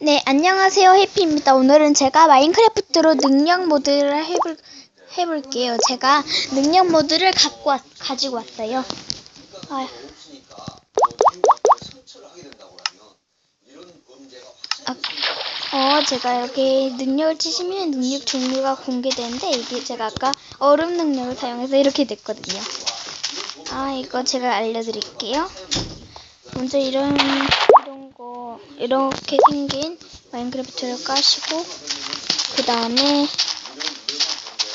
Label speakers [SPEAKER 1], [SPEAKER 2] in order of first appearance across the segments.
[SPEAKER 1] 네, 안녕하세요. 해피입니다. 오늘은 제가 마인크래프트로 능력 모드를 해볼, 해볼게요. 제가 능력 모드를 갖고 왔, 가지고 왔어요. 아, 아, 어, 제가 이렇게 능력을 치시면 능력 종류가 공개되는데 이게 제가 아까 얼음 능력을 사용해서 이렇게 됐거든요. 아, 이거 제가 알려드릴게요. 먼저 이런 이런 거 이렇게 생긴 마인크래프트를 까시고 그 다음에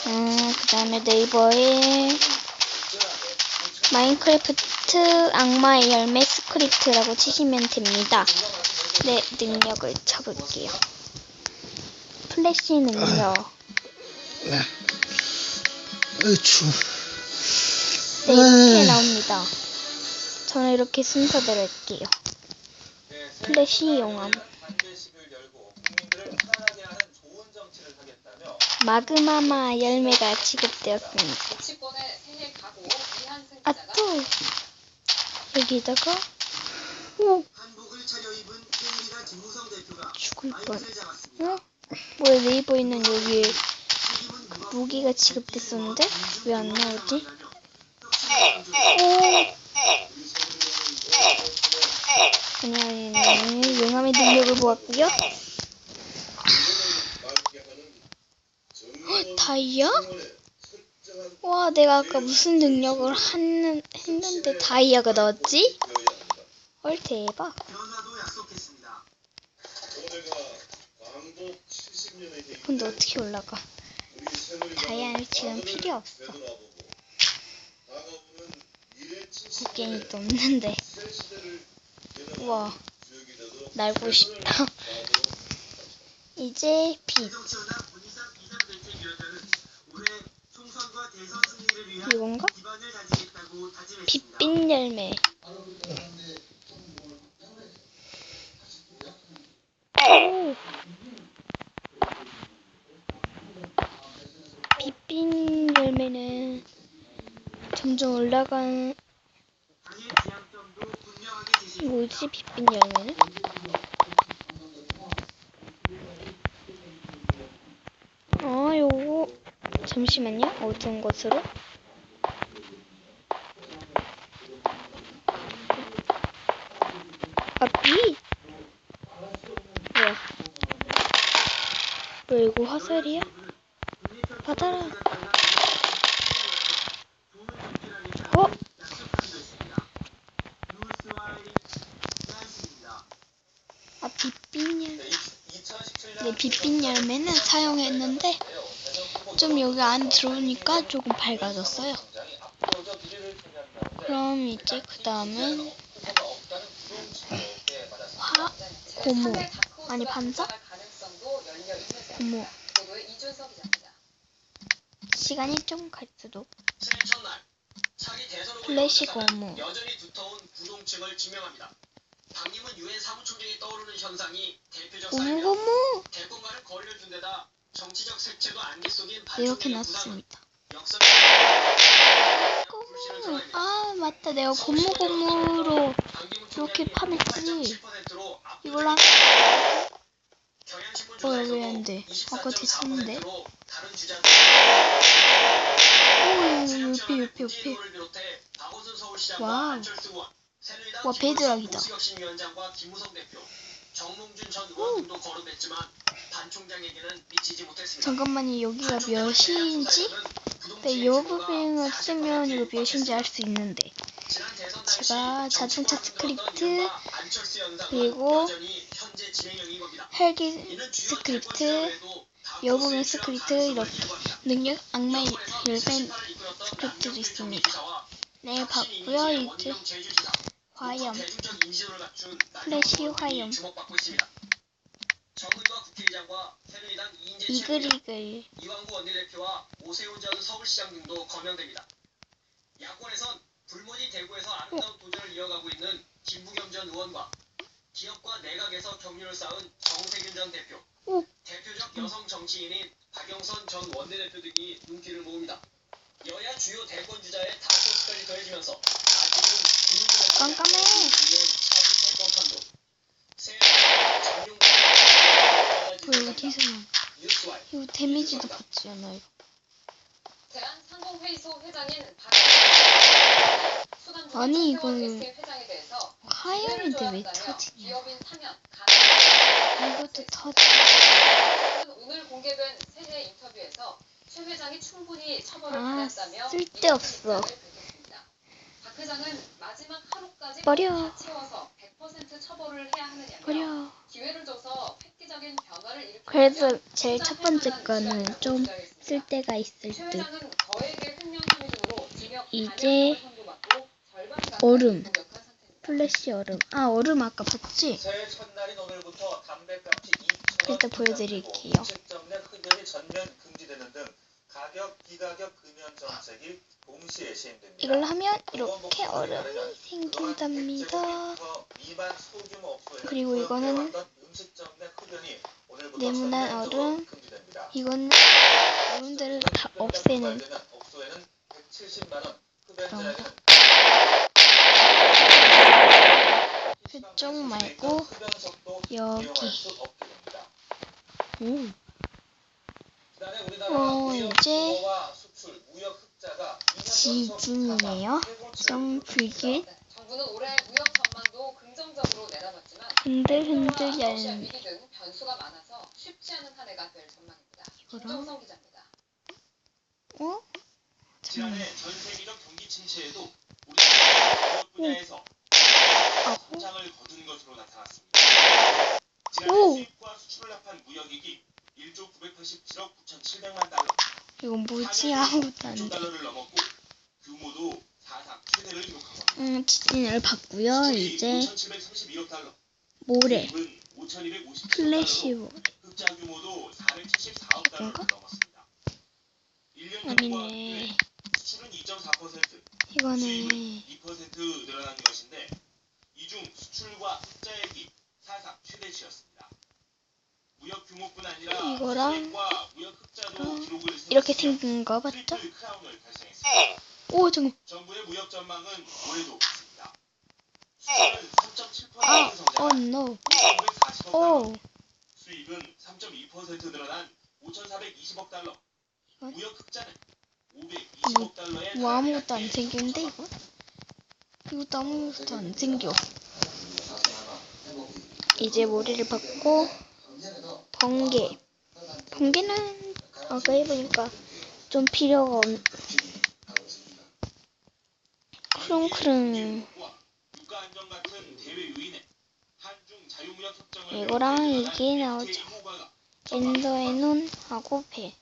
[SPEAKER 1] 음 그 다음에 네이버에 마인크래프트 악마의 열매 스크립트라고 치시면 됩니다. 네 능력을 쳐볼게요. 플래시 능력.
[SPEAKER 2] 으 추워.
[SPEAKER 1] 네 이렇게 나옵니다. 저는 이렇게 순서대로 할게요. 플래시 용암. 마그마마 열매가 지급되었습니다. 아, 또! 여기다가, 오!
[SPEAKER 2] 대표가
[SPEAKER 1] 죽을 뻔. 어? 뭐야, 네이버 있는 여기에 무기가 지급됐었는데? 왜 안 나오지? 오! 아니, 아니, 용암의 능력을 보았고요 어, 다이아? 와, 내가 아까 무슨 능력을 했는, 했는데 다이아가 나왔지? 헐, 대박. 근데 어떻게 올라가? 다이아는 지금 필요 없어. 곡괭이도 없는데. 우와, 날고 싶다. 이제 빛. 이건가? 빛빛 열매. 오. 빛빛 열매는 점점 올라간
[SPEAKER 2] 당의 지향점도 분명하게 제시.
[SPEAKER 1] 뭐지 빛빛 열매는? 아 요거 잠시만요 어떤 것으로? 아 빛! 뭐야 뭐야 이거 화살이야? 받아라 어? 아 빛빛 열매 네, 빛빛 열매는 사용했는데 좀 여기 안 들어오니까 조금 밝아졌어요. 그럼 이제 그 다음은 화 고무. 아니 반사? 고무. 시간이 좀 갈 수도. 플래시 고무. 고무 고무
[SPEAKER 2] 거리를 둔 데다 정치적 색채도 안개 속인
[SPEAKER 1] 이렇게 놨습니다. 고무 아 맞다 내가 고무 고무로 이렇게 파냈지 이걸 한 어, 왜 안 돼? 아까 됐었는데. 오, 옆에, 옆에, 옆에. 와우. 와, 베드락이다.
[SPEAKER 2] 오.
[SPEAKER 1] 잠깐만요 여기가 몇인지? 네, 여부빙을 쓰면 이거 몇인지 알 수 있는데. 제가 자동차 스크립트 그리고 헬기 스크립트 여부빙 스크립트 이렇게 능력 악마의 열매 스크립트도 있습니다. 네 봤고요 이제. 화염. 플래시 화염 이글이글
[SPEAKER 2] 이왕구 원내대표와 오세훈 전 서울시장 등도 거명됩니다. 야권에선 불문이 대구에서 아름다운 도전을 이어가고 있는 김부겸 전 의원과 기업과 내각에서 경륜을 쌓은 정세균 전 대표,
[SPEAKER 1] 오.
[SPEAKER 2] 대표적 여성 정치인인 박영선 전 원내대표 등이 눈길을 모읍니다. 여야 주요 대권 주자의 다소스까지 더해지면서 아직은
[SPEAKER 1] 깜깜해. 이거 어디서 나? 이거 데미지도 받지
[SPEAKER 3] 회장인 박
[SPEAKER 1] 아니, 이거는 하얀인데 왜 터지냐? 이것도 터지.
[SPEAKER 3] 가능. 오늘 공개된 새해 인터뷰에서 최 회장이 충분히 처벌을
[SPEAKER 1] 아,
[SPEAKER 3] 받았다며
[SPEAKER 1] 쓸데없어.
[SPEAKER 3] 입장을 밝혔습니다. 박 회장은 마지막 하루까지
[SPEAKER 1] 버려.
[SPEAKER 3] 다 채워서 100% 처벌을 해야 하느냐며
[SPEAKER 1] 버려.
[SPEAKER 3] 기회를 줘서 획기적인 변화를 일으키려면
[SPEAKER 1] 그래서 제일 첫 번째 거는 좀. 쓸데가 있을
[SPEAKER 3] 최
[SPEAKER 1] 듯. 이제
[SPEAKER 3] 4년을 선고받고 절반가까이
[SPEAKER 1] 얼음. 플래시 얼음. 아 얼음 아까 봤지?
[SPEAKER 4] 새해 첫날인 오늘부터 담배 꽁치 2천 원
[SPEAKER 1] 이따 보여드릴게요. 이걸 하면 이렇게 얼음이 생긴답니다. 그리고 이거는 네모난 얼음. 이거는 얼음들을 다 없애는
[SPEAKER 4] 업소에는 170만 원, 흡연자에게는
[SPEAKER 1] 그쪽 말고 여기.
[SPEAKER 4] 우리나라
[SPEAKER 1] 어, 이제
[SPEAKER 4] 규모와 수출, 무역 흑자가 2년 연속
[SPEAKER 1] 지진이네요. 얇은
[SPEAKER 3] 위기 등 변수가 많아서 쉽지 않은 한 해가 될 전망입니다. 김정성 기자입니다.
[SPEAKER 1] 어?
[SPEAKER 2] 지난해 전 세계적 경기 침체에도 무역 분야에서 성장을 거둔 것으로 나타났습니다. 지난해
[SPEAKER 1] 오.
[SPEAKER 2] 수입과 수출을 합한 무역액이 1조 987억 9,700만 달러,
[SPEAKER 1] 이건 뭐지? 아무것도 안
[SPEAKER 2] 1조
[SPEAKER 1] 돼.
[SPEAKER 2] 달러를 넘었고 규모도 사상 최대를 기록한 겁니다.
[SPEAKER 1] 음, 지진을 봤고요. 이제
[SPEAKER 2] 5,732억 달러,
[SPEAKER 1] 모래,
[SPEAKER 2] 수입은 5,257억
[SPEAKER 1] 플래시
[SPEAKER 2] 달러로
[SPEAKER 1] 모래.
[SPEAKER 2] 흑자 규모도 474억 달러를
[SPEAKER 1] 이건가?
[SPEAKER 2] 넘었습니다. 1년 전과
[SPEAKER 1] 아니네.
[SPEAKER 2] 수출은 2.4%,
[SPEAKER 1] 이거는
[SPEAKER 2] 수입은 2% 늘어난 것인데 이중 수출과 흑자액이 사상 최대치였습니다. 무역 규모뿐 아니라
[SPEAKER 1] 이거랑
[SPEAKER 2] 수입과 무역 흑자도
[SPEAKER 1] 어,
[SPEAKER 2] 기록을
[SPEAKER 1] 이렇게 생긴 거 맞죠? 오, 잠깐.
[SPEAKER 2] 정부의 무역 전망은 올해도
[SPEAKER 1] 어,
[SPEAKER 2] 성장한
[SPEAKER 1] no.
[SPEAKER 2] 2,540억 달러,
[SPEAKER 1] 오,
[SPEAKER 2] 수입은 3.2% 늘어난 5,420억 달러,
[SPEAKER 1] 이건?
[SPEAKER 2] 무역 흑자는 520억 달러에
[SPEAKER 1] 뭐 아무것도 안 생겼는데, 이거? 이것도 아무것도 안 생겨. 이제 모래를 받고, 번개. 번개는 아까 해보니까 좀 필요가 없, 크롱크롱. 이거랑
[SPEAKER 2] 맺은
[SPEAKER 1] 이게 나오죠.
[SPEAKER 2] 효과가
[SPEAKER 1] 엔더에논 하고 배.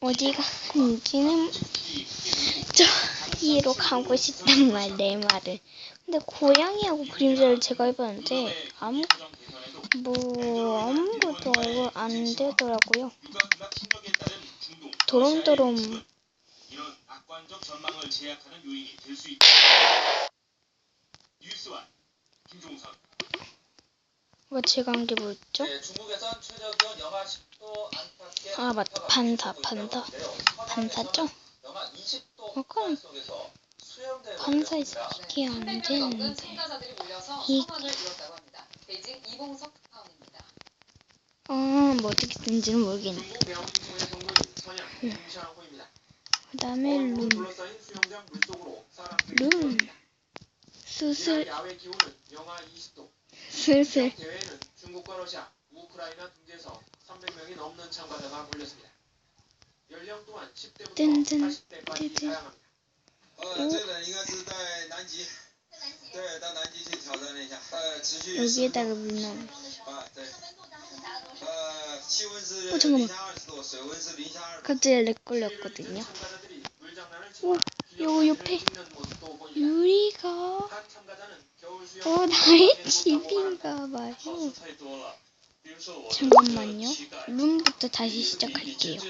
[SPEAKER 1] 어디가 있는지는
[SPEAKER 2] 수출이 크게 늘고
[SPEAKER 1] 저 이해로 가고 싶단 말, 내 말을. 근데 고양이하고 그림자를 제가 해봤는데 아무 뭐 아무것도 안 되더라고요. 도롱도롱.
[SPEAKER 2] 악관적 전망을 제약하는 요인이 될 수 있다. 뉴스와 김종선
[SPEAKER 1] 뭐 제가 한 게 뭐였죠?
[SPEAKER 4] 네, 중국에선 최저 기온 영하 10도 안팎의
[SPEAKER 1] 아, 맞다. 반사, 반사. 반사죠?
[SPEAKER 4] 영하 20도
[SPEAKER 1] 어, 그럼
[SPEAKER 4] 속에서 열렸습니다.
[SPEAKER 1] 이게 안
[SPEAKER 3] 300명 넘는
[SPEAKER 1] 되는데.
[SPEAKER 3] 이-.
[SPEAKER 1] 아, 뭐 어떻게 된지는 모르겠네.
[SPEAKER 2] 중
[SPEAKER 1] 그 다음에
[SPEAKER 2] 어, 룸. 룸.
[SPEAKER 1] 수술.
[SPEAKER 2] 수술. 중국과 러시아, 우크라이나 등지에서 300명이 넘는 참가자가 몰렸습니다. 연령 또한 10대부터 80대까지 다양합니다.
[SPEAKER 5] 어? 그
[SPEAKER 1] 여기에다가 물 넣어. 어 잠깐만. 갑자기 그 렉 걸렸거든요.
[SPEAKER 2] 와
[SPEAKER 1] 요 옆에 유리가 어 나의 집인가봐요. 잠깐만요. 룸부터 다시 시작할게요.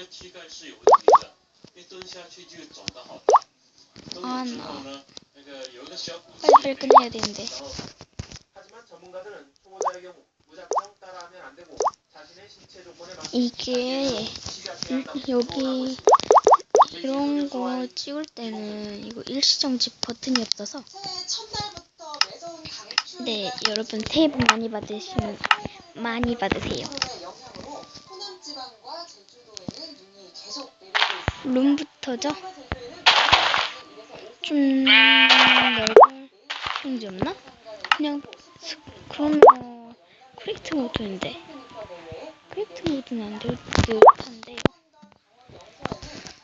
[SPEAKER 1] 아나 빨리빨리 끝내야 되는데.
[SPEAKER 2] 하지만 전문가들은 초보자의 경우 무작정 따라하면 안되고
[SPEAKER 1] 이게, 여기. 이런 거 찍을 때는 이거 일시정지 버튼이 없어서 네 여러분 새해 복 많이 받으시면 많이 받으세요. 룸부터죠? 좀 넓은 편지 없나? 그냥 스- 그런 거 크리트 모드인데 크리트 모드는 안 될 듯한데요.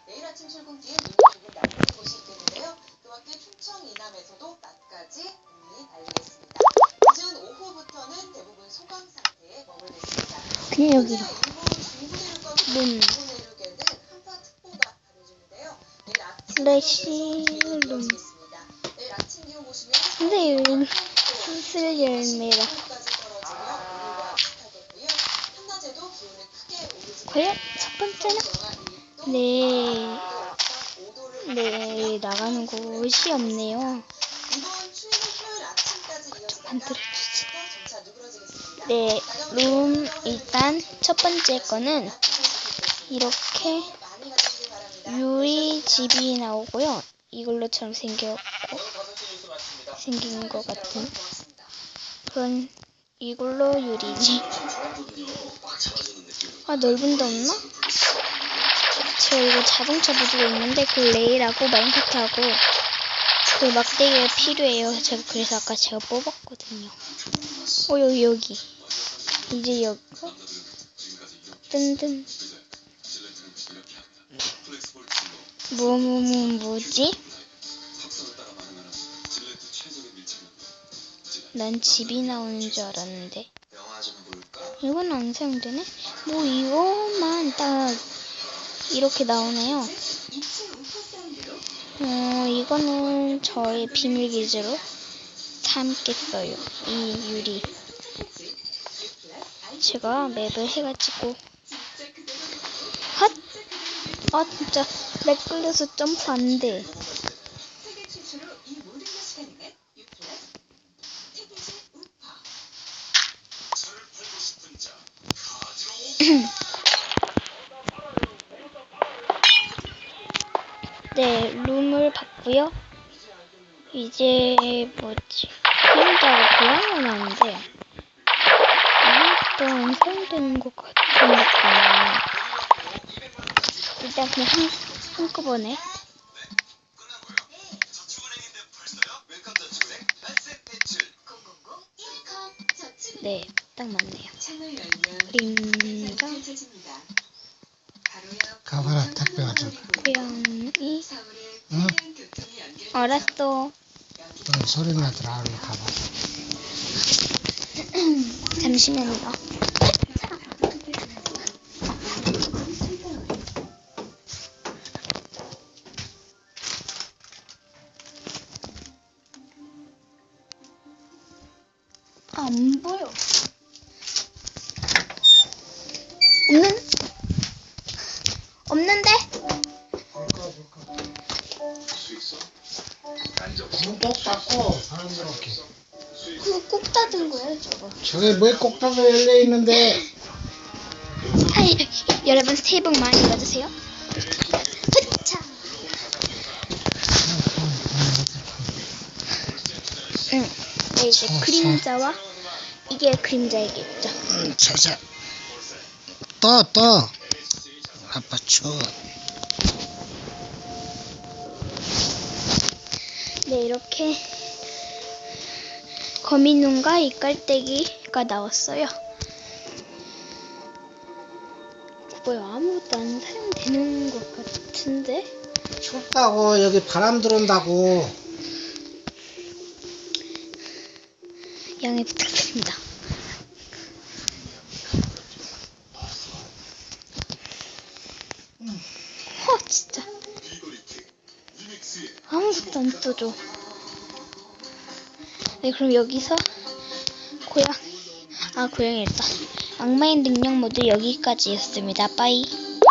[SPEAKER 3] 내일 아침 출근길에 눈이 조금 날리는 곳이 있겠는데요. 그 밖에 충청 이남에서도 낮까지 눈이 날리겠습니다. 늦은 오후부터는 대부분 소강 상태에 머물겠습니다.
[SPEAKER 1] 그냥 여기로
[SPEAKER 3] 아침 기온 보시면
[SPEAKER 1] 근데 여기 한슬 열매라
[SPEAKER 3] 까지 떨어지며 오늘과 비슷하겠고요. 한낮에도 기온은 크게 오르지
[SPEAKER 1] 과연 첫 번째는 네, 네 나가는 곳이 없네요.
[SPEAKER 3] 이어지다가
[SPEAKER 1] 만들어주지. 네, 룸 일단 첫 번째 거는 이렇게. 유리 집이 나오고요. 이걸로처럼 생겨
[SPEAKER 4] 오늘 5시 뉴스 마칩니다.
[SPEAKER 1] 생긴 것 같은. 그런 이걸로 유리집. 아 넓은 데 없나? 제가 이거 자동차 모드가 있는데 그 레일하고 마인카트하고 그 막대기가 필요해요. 제가 그래서 아까 제가 뽑았거든요. 어 여기 여기 이제 여기 뜬뜬 뭐 뭐 뭐 뭐지? 난 집이 나오는 줄 알았는데? 이건 안 사용되네? 뭐 이것만 딱 이렇게 나오네요. 어 이거는 저의 비밀 기지로 삼겠어요. 이 유리. 제가 맵을 해가지고 핫! 아 진짜 렉 걸려서 점프 안 돼.
[SPEAKER 3] 세계 최초로 이 모든 것이 가능한 유플러스 태블릿 우파.
[SPEAKER 1] 네, 룸을 봤고요. 이제 뭐지? 그림자가 고양이가 나오는데 아무것도 사용되는 것 느낌이에요. 일단 그냥 한, 한꺼번에 네, 딱 맞네요.
[SPEAKER 3] 옆
[SPEAKER 6] 가봐라, 택배가 좀.
[SPEAKER 1] 고양이.
[SPEAKER 6] 응?
[SPEAKER 1] 알았어.
[SPEAKER 6] 어, 소리 나더라. 얼른 가봐.
[SPEAKER 1] 잠시만요. 안 보여. 없는? 없는데?
[SPEAKER 6] 문꼭 닫고 사람 들어올게.
[SPEAKER 1] 그거 꼭 닫은 거예요, 저거.
[SPEAKER 6] 저게 뭐꼭 닫아 열려 있는데.
[SPEAKER 1] 하이, 여러분 새해 복 많이 받으세요. 으차. 응. 네, 이제 그림자와 이게 그림자이겠죠.
[SPEAKER 6] 응, 자자. 떠, 떠. 아빠 추워.
[SPEAKER 1] 네, 이렇게 거미눈과 이깔대기가 나왔어요. 뭐야, 아무것도 안 사용되는 것 같은데?
[SPEAKER 6] 춥다고, 여기 바람 들어온다고.
[SPEAKER 1] 양해 부탁드립니다. 어, 진짜. 떠줘. 네, 그럼 여기서 고양, 아, 고양이 일단. 악마의 능력 모두 여기까지였습니다. 빠이.